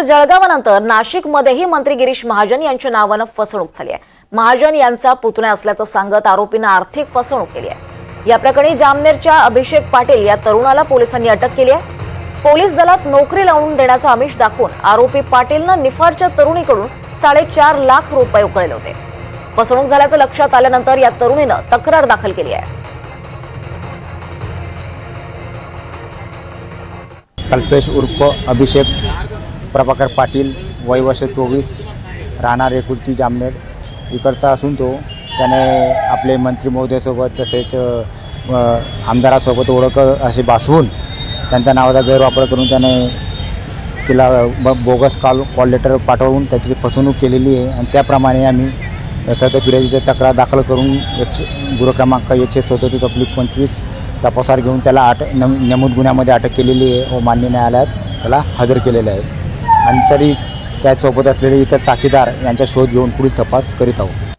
तर जळगावानंतर नाशिकमध्येही मंत्री गिरीश महाजन यांच्या नावानं फसवणूक झाली आहे. महाजन यांचा पुतण्या असल्याचं सांगत आरोपीनं आर्थिक फसवणूक केली आहे. या प्रकरणी जामनेरच्या अभिषेक पाटील या तरुणाला पोलिसांनी अटक केली आहे. पोलीस दलात नोकरी लावून देण्याचं आमिष दाखवून आरोपी पाटीलनं निफाडच्या तरुणीकडून साडेचार लाख रुपये उकळले होते. फसवणूक झाल्याचं लक्षात आल्यानंतर या तरुणीनं तक्रार दाखल केली आहे. कल्पेश उर्फ अभिषेक प्रभाकर पाटील वय वर्ष चोवीस राहणार एकुलती जामनेर. इकडचा असून तो त्याने आपले मंत्री महोदयासोबत तसेच आमदारासोबत ओळख असे भासवून त्यांच्या नावाचा गैरवापर करून त्याने तिला ब बोगस कॉल कॉल लेटर पाठवून त्याची फसवणूक केलेली आहे. आणि त्याप्रमाणे आम्ही सध्या फिर्यादीची तक्रार दाखल करून एकशे गुरु क्रमांक एकशे चौतीस पब्लिक पंचवीस तपासार घेऊन त्याला अट नम नमूद गुन्ह्यामध्ये अटक केलेली आहे व मान्य न्यायालयात त्याला हजर केलेलं आहे. आणि तरी त्यासोबत असलेले इतर साक्षीदार यांचा शोध घेऊन पुढील तपास करीत आहोत.